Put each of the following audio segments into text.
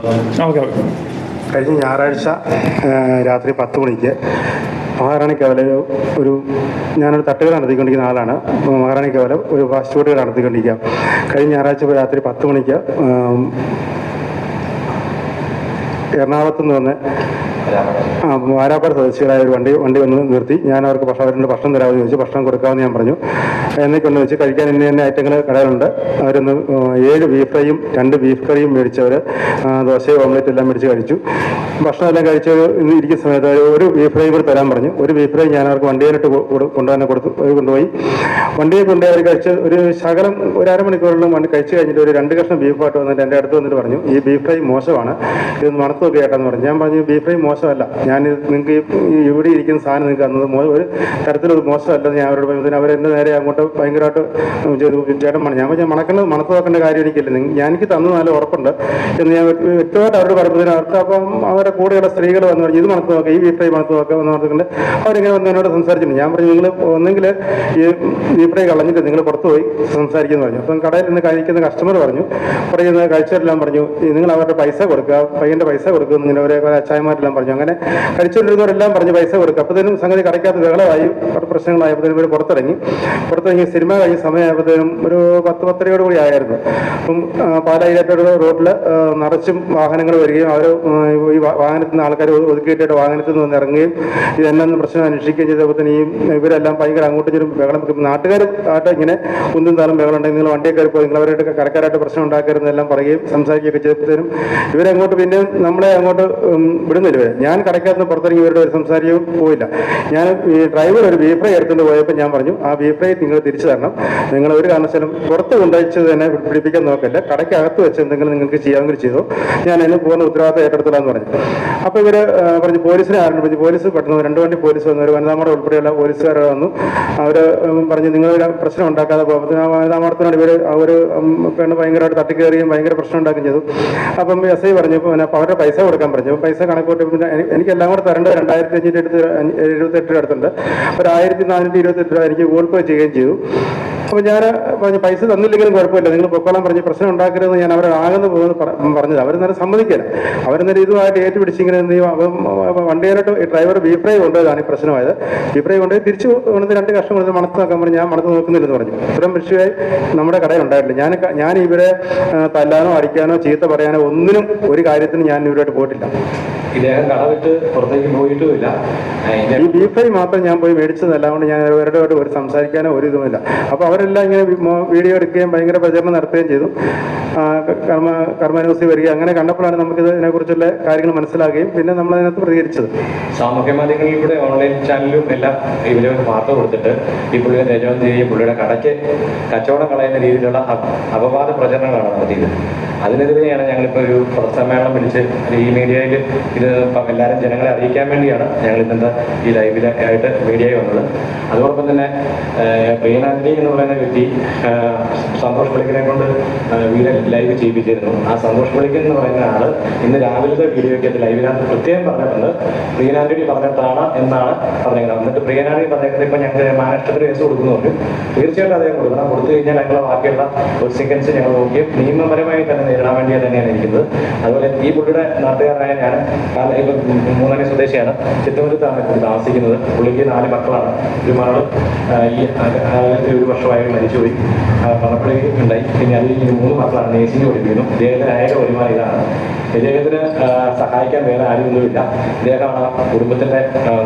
Okay okay. കഴിഞ്ഞ ഞായറാഴ്ച രാത്രി പത്ത് മണിക്ക് മഹാറാണി കവല ഒരു ഞാനൊരു തട്ടുകട നടത്തിക്കൊണ്ടിരിക്കുന്ന ആളാണ്. മഹാറാണി കവല ഒരു ഫാസ്റ്റ് ഫുഡ് കട നടത്തിക്കൊണ്ടിരിക്കുക. കഴിഞ്ഞ ഞായറാഴ്ച രാത്രി പത്ത് മണിക്ക് എറണാകുളത്ത് നിന്ന് വാരാപ്പാട് സ്വദേശികളായ ഒരു വണ്ടി വണ്ടി വന്ന് നിർത്തി. ഞാൻ അവർക്ക് ഭക്ഷണം അവരുടെ ഭക്ഷണം തരാമെന്ന് ചോദിച്ചു. ഭക്ഷണം കൊടുക്കാമെന്ന് ഞാൻ പറഞ്ഞു. എന്നൊക്കെ വെച്ച് കഴിക്കാൻ ഇന്ന തന്നെ ഐറ്റങ്ങൾ കടകളുണ്ട് അവരൊന്ന് ഏഴ് ബീഫ് ഫ്രൈയും രണ്ട് ബീഫ് കറിയും മേടിച്ചവർ ദോശയും ഓംലെറ്റ് എല്ലാം മേടിച്ച് കഴിച്ചു. ഭക്ഷണം എല്ലാം കഴിച്ച് ഇന്ന് ഇരിക്കുന്ന സമയത്ത് ഒരു- ബീഫ് ഫ്രൈ കൂടി തരാൻ പറഞ്ഞു. ഒരു ബീഫ് ഫ്രൈ ഞാൻ അവർക്ക് വണ്ടിയിലിട്ട് കൊണ്ടുവന്നെ കൊടുത്തു കൊണ്ടുപോയി. വണ്ടിയിൽ കൊണ്ടുപോയി അവർ കഴിച്ച് ഒരു ശകലം ഒരു അരമണിക്കൂറിലും വണ്ടി കഴിച്ച് കഴിഞ്ഞിട്ട് ഒരു രണ്ട് കഷ്ണം ബീഫായിട്ട് വന്നിട്ട് എന്റെ അടുത്ത് വന്നിട്ട് പറഞ്ഞു ഈ ബീഫ് ഫ്രൈ മോശമാണ്. ഇത് മണത്തൊക്കെ നോക്കി പറഞ്ഞു. ഞാൻ പറഞ്ഞു ബീഫ് ഫ്രൈ മോശമല്ല. ഞാൻ നിങ്ങൾക്ക് ഇവിടെ ഇരിക്കുന്ന സാധനം നിങ്ങൾക്ക് തന്നത് ഒരു തരത്തിലൊരു മോശമല്ല ഞാൻ അവരോട് പറയുമ്പോൾ അവരെന്നെ നേരെ അങ്ങോട്ട് ഭയങ്കരമായിട്ട് ചേട്ടൻ പറഞ്ഞു ഞാൻ പറഞ്ഞു മണത്ത് നോക്കേണ്ട കാര്യം എനിക്കില്ല ഞാൻ എനിക്ക് തന്നു നല്ല ഉറപ്പുണ്ട് എന്ന് ഞാൻ വ്യക്തമായിട്ട് അവരോട് പറയുന്നതിന് അവർക്ക് അപ്പം അവരുടെ കൂടെയുള്ള സ്ത്രീകൾ വന്ന് പറഞ്ഞു ഇത് മണത്ത് നോക്കാം ഈ വീട്ടിൽ മണത്ത് നോക്കാം എന്ന് പറഞ്ഞിട്ടുണ്ട്. അവരിങ്ങനെ വന്ന് എന്നോട് സംസാരിച്ചിട്ടുണ്ട്. ഞാൻ പറഞ്ഞു നിങ്ങൾ ഒന്നെങ്കിൽ ഈ ബീഫ് കളഞ്ഞിട്ട് നിങ്ങൾ പുറത്ത് പോയി സംസാരിക്കുന്നു പറഞ്ഞു. അപ്പം കടയിൽ നിന്ന് കഴിക്കുന്ന കസ്റ്റമർ പറഞ്ഞു പറയുന്ന കഴിച്ചവരെല്ലാം പറഞ്ഞു നിങ്ങൾ അവരുടെ പൈസ കൊടുക്കുക പയ്യന്റെ പൈസ കൊടുക്കുക എന്നിങ്ങനെ അവരെ അച്ചായമാരെല്ലാം പറഞ്ഞു. അങ്ങനെ കഴിച്ചുകൊണ്ടിരുന്നവരെല്ലാം പറഞ്ഞു പൈസ കൊടുക്കുക അപ്പോഴത്തേനും സംഗതി കടയ്ക്കകത്ത് ബഹളമായി. അവിടെ പ്രശ്നങ്ങളായപ്പോഴത്തേനും ഇവർ പുറത്തിറങ്ങി. പുറത്തിറങ്ങി സിനിമ കഴിഞ്ഞ സമയമായപ്പോഴത്തേനും ഒരു പത്ത് പത്തരയോട് കൂടി ആയിരുന്നു അപ്പം ആ, റോഡിൽ നിറച്ചും വാഹനങ്ങൾ വരികയും അവർ ഈ വാഹനത്തിൽ നിന്ന് ആൾക്കാർ ഒതുക്കിയിട്ടിട്ട് വാഹനത്തിൽ നിന്ന് ഇറങ്ങുകയും ഇതെന്നു പ്രശ്നം അന്വേഷിക്കുകയും ചെയ്തപ്പോൾ ഈ ഇവരെല്ലാം ഭയങ്കര അങ്ങോട്ടും ചെറും ബഹളം വെക്കും. നാട്ടുകാർ ആയിട്ട് ഇങ്ങനെ കുന്തും താളും ബഹളം ഉണ്ടെങ്കിൽ നിങ്ങൾ വണ്ടിയെ കയറി പോയി നിങ്ങൾ അവരായിട്ട് കരക്കാരായിട്ട് പ്രശ്നം ഉണ്ടാക്കരുതെന്നെല്ലാം പറയുകയും സംസാരിക്കുകയൊക്കെ ചെയ്തപ്പോഴത്തേനും ഇവരങ്ങോട്ട് പിന്നെ നമ്മളെ അങ്ങോട്ട് വിടുന്നില്ല ഞാൻ കടയ്ക്കകത്ത് പുറത്തിറങ്ങി ഇവരുടെ ഒരു സംസാരിക്കും പോയില്ല. ഞാൻ ഈ ഡ്രൈവർ ഒരു ബീഫ് ഫ്രൈ എടുത്തുകൊണ്ട് പോയപ്പോൾ ഞാൻ പറഞ്ഞു ആ ബീഫ് ഫ്രൈ നിങ്ങൾ തിരിച്ചു തരണം. നിങ്ങൾ ഒരു കാരണവശാലും പുറത്ത് കൊണ്ടുവച്ച് തന്നെ പിടിപ്പിക്കാൻ നോക്കല്ല. കടയ്ക്കകത്ത് വെച്ച് എന്തെങ്കിലും നിങ്ങൾക്ക് ചെയ്യാമെങ്കിൽ ചെയ്തോ. ഞാൻ അതിന് പൂർണ ഉത്തരവാദിത്തം ഏറ്റെടുത്തില്ലാന്ന് പറഞ്ഞു. അപ്പോൾ ഇവർ പറഞ്ഞു പോലീസിനെ ആരും പറഞ്ഞു പോലീസ് പെട്ടെന്ന് രണ്ട് വണ്ടി പോലീസ് വന്നു. ഒരു വനിതാമോടെ ഉൾപ്പെടെയുള്ള പോലീസുകാർ വന്നു. അവർ പറഞ്ഞു നിങ്ങൾ ഒരു പ്രശ്നം ഉണ്ടാക്കാതെ പോകുമ്പോൾ വനിതാമോടത്തിനോട് ഇവർ അവർ പെണ്ണ് ഭയങ്കരമായിട്ട് തട്ടിക്കയറിയും ഭയങ്കര പ്രശ്നം ഉണ്ടാക്കുകയും ചെയ്തു. അപ്പം എസ് ഐ പറഞ്ഞു അവരുടെ പൈസ കൊടുക്കാൻ പറഞ്ഞു. പൈസ കണക്കൂട്ടി എനിക്ക് എല്ലാം കൂടെ തരേണ്ടത് രണ്ടായിരത്തി അഞ്ഞൂറ്റി അടുത്ത് എഴുപത്തെട്ട് രൂപ അടുത്തുണ്ട്. ഒരു ആയിരത്തി നാനൂറ്റി ഇരുപത്തെട്ട് രൂപ എനിക്ക് ഗൂഗിൾ പേ ചെയ്യുകയും ചെയ്തു. അപ്പോൾ ഞാൻ പറഞ്ഞു പൈസ തന്നില്ലെങ്കിലും കുഴപ്പമില്ല. നിങ്ങൾ പൊക്കോളാൻ പറഞ്ഞ് പ്രശ്നം ഉണ്ടാക്കരുതെന്ന് ഞാൻ അവരെ ആകുന്ന പോകുന്നു പറഞ്ഞത്. അവർ നേരെ സമ്മതിക്കില്ല അവരെന്നേരം ഇതുമായിട്ട് ഏറ്റുപിടിച്ച് ഇങ്ങനെ എന്ത് ചെയ്യും വണ്ടിയായിട്ട് ഡ്രൈവർ ബീഫ്രൈ ഫ്രൈ കൊണ്ടുപോയതാണ് ഈ പ്രശ്നമായത്. ബീഫ്രൈ കൊണ്ടുപോയി തിരിച്ചു കൊണ്ടുവന്ന് രണ്ട് കഷ്ണം കൊണ്ട് മണത്ത് നോക്കാൻ പറഞ്ഞു. ഞാൻ മണത്ത് നോക്കുന്നില്ലെന്ന് പറഞ്ഞു. ഇത്രയും വിഷയമായി നമ്മുടെ കടയിൽ ഉണ്ടായിട്ടില്ല. ഞാൻ ഞാൻ ഇവരെ തല്ലാനോ അടിക്കാനോ ചീത്ത പറയാനോ ഒന്നിനും ഒരു കാര്യത്തിനും ഞാൻ ഇവരുമായിട്ട് പോയിട്ടില്ല. ഇദ്ദേഹം കട വിട്ട് പുറത്തേക്ക് പോയിട്ടുമില്ല. ഈ ബീഫ്രൈ മാത്രം ഞാൻ പോയി മേടിച്ചതല്ല. അതുകൊണ്ട് ഞാൻ അവരുമായിട്ട് ഒരു സംസാരിക്കാനോ ഒരു ഇതുമില്ല. അപ്പോൾ അവരെല്ലാം ഇങ്ങനെ വീഡിയോ എടുക്കുകയും ഭയങ്കര പ്രചരണം നടത്തുകയും ചെയ്തു. കർമ്മ കർമ്മന്യൂസി വരികയും അങ്ങനെ കണ്ടപ്പോഴാണ് നമുക്ക് ഇതിനെക്കുറിച്ചുള്ള കാര്യങ്ങൾ മനസ്സിലാകുകയും പിന്നെ നമ്മൾ അതിനകത്ത് പ്രതികരിച്ചത്. സാമൂഹ്യ മാധ്യമങ്ങളിലൂടെ ഓൺലൈൻ ചാനലും എല്ലാം ഇവരെ വാർത്ത കൊടുത്തിട്ട് ഈ പുള്ളിയുടെ ഈ പുള്ളിയുടെ കടയ്ക്ക് കച്ചവടം കളയുന്ന രീതിയിലുള്ള അപ- അപവാദ പ്രചരണങ്ങളാണ് നടത്തിയത് അതിനെതിരെയാണ് ഞങ്ങളിപ്പോൾ ഒരു പ്രസമ്മേളനം വിളിച്ച് ഈ മീഡിയയിൽ ഇത് എല്ലാവരും ജനങ്ങളെ അറിയിക്കാൻ വേണ്ടിയാണ് ഞങ്ങൾ ഇന്നത്തെ ഈ ലൈവിൽ ആയിട്ട് മീഡിയയിൽ വന്നത്. അതോടൊപ്പം തന്നെ ഏഹ്, എന്ന് പറയുന്ന വ്യക്തി സന്തോഷ് പളിക്കനെ കൊണ്ട് വീഡിയോ ലൈവ് ചെയ്യിപ്പിച്ചിരുന്നു. ആ സന്തോഷ് പള്ളിക്കൻ എന്ന് പറയുന്ന ആൾ ഇന്ന് രാവിലത്തെ വീഡിയോയ്ക്ക് ലൈവിനകത്ത് പ്രത്യേകം പറഞ്ഞിട്ടുണ്ട്. പ്രിയനാന്റി പറഞ്ഞിട്ടാണ് എന്നാണ് പറഞ്ഞിരിക്കുന്നത്. എന്നിട്ട് പ്രിയനാന്റി പറഞ്ഞിരിക്കുന്നത് ഇപ്പൊ ഞങ്ങൾ മഹാരാഷ്ട്രത്തിൽ കേസ് കൊടുക്കുന്നു പറഞ്ഞു. തീർച്ചയായിട്ടും അദ്ദേഹം കൊടുക്കണം. കൊടുത്തു കഴിഞ്ഞാൽ ഞങ്ങളെ ബാക്കിയുള്ള ഒരു സെക്കൻഡ്സ് ഞങ്ങൾ നോക്കിയും നിയമപരമായി തന്നെ നേരിടാൻ വേണ്ടി തന്നെയാണ് ഇരിക്കുന്നത്. അതുപോലെ ഈ പുള്ളിയുടെ നാട്ടുകാരനായ ഞാൻ ഇപ്പം മൂന്നണി സ്വദേശിയാണ്. ചിത്തമുറ്റത്താണ് ഇപ്പോൾ താമസിക്കുന്നത്. പുള്ളിക്ക് നാല് മക്കളാണ്. ഒരു മകൾ ഈ ഒരു വർഷമായി മരിച്ചുപോയി. പണപ്പുഴി ഉണ്ടായി. പിന്നെ അതിൽ മൂന്ന് മക്കളാണ്. നേഴ്സിംഗ് പഠിപ്പിക്കുന്നു. ഇദ്ദേഹത്തിന് ഏക വരുമാനം ഇദ്ദേഹത്തിന് സഹായിക്കാൻ വേറെ ആരുമൊന്നുമില്ല ഇദ്ദേഹമാണ് കുടുംബത്തിന്റെ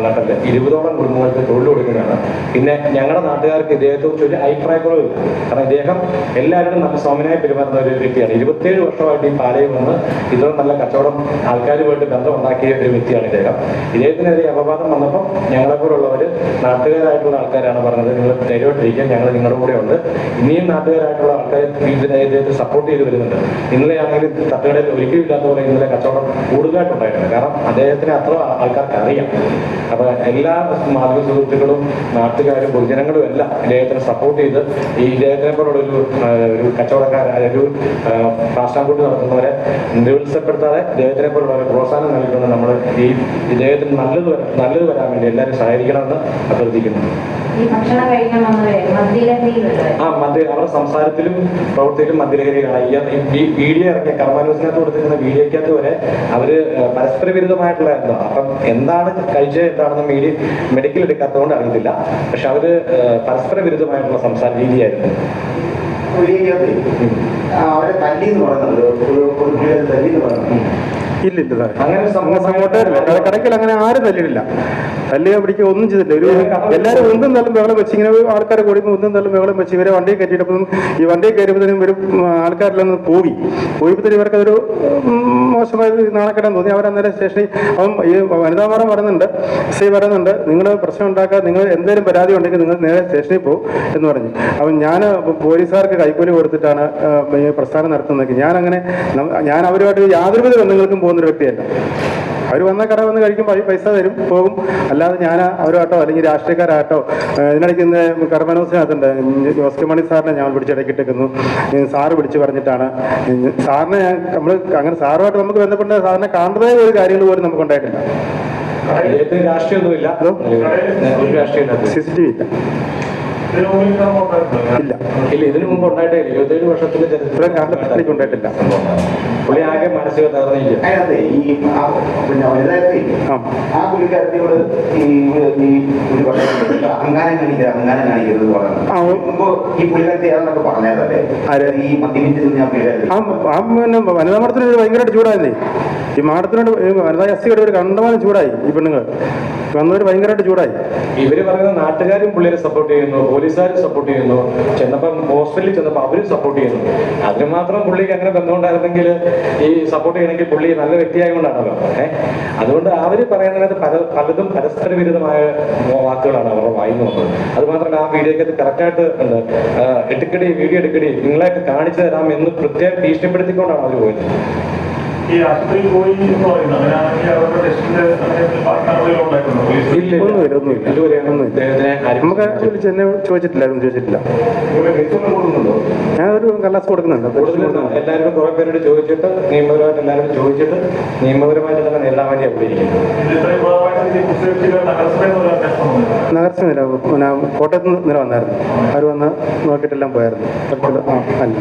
നട്ടൽ. ഇരുപതോളം കുടുംബങ്ങൾക്ക് തൊഴിൽ കൊടുക്കുന്നതാണ്. പിന്നെ ഞങ്ങളുടെ നാട്ടുകാർക്ക് ഇദ്ദേഹത്തെ കുറിച്ച് ഒരു അഭിപ്രായക്കുറവില്ല കാരണം ഇദ്ദേഹം എല്ലാവരും നല്ല സോമനായി പെരുമാറുന്ന ഒരു വ്യക്തിയാണ്. ഇരുപത്തേഴ് വർഷമായിട്ട് ഈ പാലയിൽ വന്ന് ഇത്രയും നല്ല കച്ചവടം ആൾക്കാരുമായിട്ട് ബന്ധം ഉണ്ടാക്കിയ ഒരു വ്യക്തിയാണ് ഇദ്ദേഹം. ഇദ്ദേഹത്തിനെതിരെ അപവാദം വന്നപ്പോൾ ഞങ്ങളെപ്പോലുള്ളവർ നാട്ടുകാരായിട്ടുള്ള ആൾക്കാരാണ് പറഞ്ഞത്. നിങ്ങൾ ധൈര്യമായിട്ടിരിക്കുക. ഞങ്ങൾ നിങ്ങളുടെ കൂടെ ഉണ്ട് ഇനിയും നാട്ടുകാരായിട്ടുള്ള ആൾക്കാർ ഇതിനെ ഇദ്ദേഹത്തെ സപ്പോർട്ട് ചെയ്ത് വരുന്നുണ്ട്. ഇന്നലെ ആണെങ്കിൽ തട്ടുകടയിൽ ഒരിക്കലും ഇല്ലാത്ത പോലെ ഇന്നലെ കച്ചവടം കൂടുതലായിട്ടുണ്ടായിരുന്നു. കാരണം അദ്ദേഹത്തിന് അത്ര ആൾക്കാർക്ക് അറിയാം. അപ്പൊ എല്ലാ മാധ്യമ സുഹൃത്തുക്കളും നാട്ടുകാരും പൊതുജനങ്ങളും എല്ലാം ഇദ്ദേഹത്തിനെ സപ്പോർട്ട് ചെയ്ത് ഈ ഇദ്ദേഹത്തിനെ പോലുള്ള ഒരു ഒരു കച്ചവടക്കാരായ ഒരു ഫാസ്റ്റാമ്പൂട്ട് നടത്തുന്നവരെ നിരുത്സപ്പെടുത്താതെ ഇദ്ദേഹത്തിനെ പോലുള്ളവരെ പ്രോത്സാഹനം നൽകുന്നത് നമ്മൾ ഈ ഇദ്ദേഹത്തിന് നല്ലത് നല്ലത് വരാൻ വേണ്ടി എല്ലാവരും സഹകരിക്കണമെന്ന് അഭ്യർത്ഥിക്കുന്നു. ആ മദ്യ അവരുടെ സംസാരത്തിലും പ്രവൃത്തിയിലും മധ്യലഹരികളാണ് ഈ ഈ വീഡിയോ ഇറക്കിയ കർമാനുസിനകത്ത് കൊടുത്തിരുന്ന വീഡിയോ വീഡിയോയ്ക്കകത്ത് പോലെ അവർ പരസ്പര വിരുദ്ധമായിട്ടുള്ള അപ്പം എന്താണ് കഴിച്ച എന്താണെന്ന് മീഡിയ മെഡിക്കൽ എടുക്കാത്തതുകൊണ്ട് അറിയത്തില്ല. പക്ഷെ അവർ പരസ്പര വിരുദ്ധമായിട്ടുള്ള സംസാര രീതിയായിരുന്നു. അവരെ തല്ലി എന്ന് പറയുന്നത് ഒരു തല്ലി എന്ന് പറയുന്നത്. ഇല്ല ഇല്ല സാറേ അങ്ങനെ ഒരു കടക്കിൽ അങ്ങനെ ആരും തല്ലിയിട്ടില്ല. തല്ലുക പിടിക്കുക ഒന്നും ചെയ്തില്ല. ഒരു എല്ലാവരും ഒന്നും തള്ളും ബഹളം വെച്ച് ഇങ്ങനെ ആൾക്കാരെ കൂടി ഒന്നും തള്ളും ബഹളം വെച്ച് ഇവരെ വണ്ടിയിൽ കയറ്റിയപ്പം ഈ വണ്ടിയിൽ കയറിയപ്പോഴത്തേനും ഇവർ ആൾക്കാരിലൊന്ന് പോയി. പോയപ്പോഴത്തേനും ഇവർക്ക് അതൊരു ഉം, മോശമായ നാണക്കെട്ടാൻ തോന്നി. അവരന്നേരം സ്റ്റേഷനിൽ അവൻ ഈ വനിതാമാറം പറയുന്നുണ്ട്. എസ് ഐ പറയുന്നുണ്ട് നിങ്ങൾ പ്രശ്നം ഉണ്ടാക്കുക നിങ്ങൾ എന്തെങ്കിലും പരാതി ഉണ്ടെങ്കിൽ നിങ്ങൾ നേരെ സ്റ്റേഷനിൽ പോകും എന്ന് പറഞ്ഞു. അവൻ ഞാൻ പോലീസുകാർക്ക് കൈക്കൂലി കൊടുത്തിട്ടാണ് പ്രസ്ഥാനം നടത്തുന്നത് ഞാൻ അങ്ങനെ ഞാൻ അവരുമായിട്ട് യാതൊരുവിധ ബന്ധങ്ങൾക്കും പോകുന്ന ഒരു വ്യക്തിയല്ല. അവർ വന്ന കട വന്ന് കഴിക്കുമ്പോൾ പൈസ തരും പോകും. അല്ലാതെ ഞാൻ അവരാട്ടോ അല്ലെങ്കിൽ രാഷ്ട്രീയക്കാരായിട്ടോ ഏഹ് ഇതിനിടയ്ക്ക് ഇന്ന് കർമ്മനോസിനകത്തുണ്ട്. ജോസ് മണി സാറിനെ ഞാൻ പിടിച്ചിടക്കിട്ടേക്കുന്നു സാറ് പിടിച്ച് പറഞ്ഞിട്ടാണ്. സാറിനെ ഞാൻ നമ്മൾ അങ്ങനെ സാറുമായിട്ട് നമുക്ക് ബന്ധപ്പെട്ട സാറിനെ കാണുന്നതേ ഒരു കാര്യങ്ങൾ പോലും നമുക്ക് ഉണ്ടായിട്ടില്ല. രാഷ്ട്രീയമൊന്നുമില്ല. സി സി ടി വി ഇല്ല. ഇല്ല. ഇല്ല ഇതിനു മുമ്പ് ഉണ്ടായിട്ടില്ല. ഇരുപത്തേഴ് വർഷത്തിന്റെ ഇത്രയും കാലഘട്ടത്തിലേക്ക് ഉണ്ടായിട്ടില്ല. പുള്ളി ആകെ മാനസിക തകർന്നില്ല ആ പുള്ളിക്കാരത്തിയോട് ഈ അഹങ്കാരം കാണിക്കരുത് അഹങ്കാരം കാണിക്കരുത് പറഞ്ഞു ഈ പുള്ളിക്കാരത്തി ഏതാണ്ടൊക്കെ പറഞ്ഞതല്ലേ? ഈ മദ്യപിച്ച് ഞാൻ പിന്നെ വനിതാ മഠത്തിനൊരു ഭയങ്കരമായിട്ട് ചൂടായിരുന്നേ ഈ മാഡത്തിനോട് വനിതാ എസ് സിയുടെ ഒരു കണ്ടമാനം ചൂടായി ഈ പെണ്ണുങ്ങൾ. വന്നവർ ഭയങ്കരമായിട്ട് ചൂടായി. ഇവർ പറയുന്ന നാട്ടുകാരും പുള്ളിയെ സപ്പോർട്ട് ചെയ്യുന്നു പോലീസുകാരും സപ്പോർട്ട് ചെയ്യുന്നു. ചെന്നപ്പം ഹോസ്പിറ്റലിൽ ചെന്നപ്പോൾ അവരും സപ്പോർട്ട് ചെയ്യുന്നു. അതിന് മാത്രം പുള്ളിക്ക് അങ്ങനെ ബന്ധമുണ്ടായിരുന്നെങ്കിൽ ഈ സപ്പോർട്ട് ചെയ്യണമെങ്കിൽ പുള്ളി നല്ല വ്യക്തിയായതുകൊണ്ടാണല്ലോ. ഏഹ് അതുകൊണ്ട് അവർ പറയുന്നത് പല പലതും പരസ്പര വിരുദ്ധമായ വാക്കുകളാണ് അവർ വായിന്ന് വന്നത് അതുമാത്രമല്ല ആ വീഡിയോയ്ക്ക് കറക്റ്റായിട്ട് ഉണ്ട്. ആ, എടുക്കടി വീഡിയോ എടുക്കടി നിങ്ങളെയൊക്കെ കാണിച്ചു തരാം എന്ന് പ്രത്യേകം ഭീഷണിപ്പെടുത്തിക്കൊണ്ടാണ് അവർ പോയത്. ഈ ആശുപത്രിയിൽ പോയി എന്ന് പറയുന്നത് അങ്ങനെയാണെങ്കിൽ അവരുടെ ടെസ്റ്റിന്റെ നമുക്ക് എന്നെ ചോദിച്ചിട്ടില്ല. ഞാൻ ഒരു കല്ലാസ് കൊടുക്കുന്നുണ്ട്. എല്ലാവരും കുറെ പേരോട് ചോദിച്ചിട്ട് നിയമപരമായിട്ട് എല്ലാവരും ചോദിച്ചിട്ട് നിയമപരമായിട്ട് തന്നെ നേരിടാൻ വേണ്ടി അവിടെ നഗരസഭ നില പിന്നെ കോട്ടയത്ത് നിന്ന് നില വന്നായിരുന്നു. അവർ വന്ന് നോക്കിയിട്ടെല്ലാം പോയായിരുന്നു. അല്ല.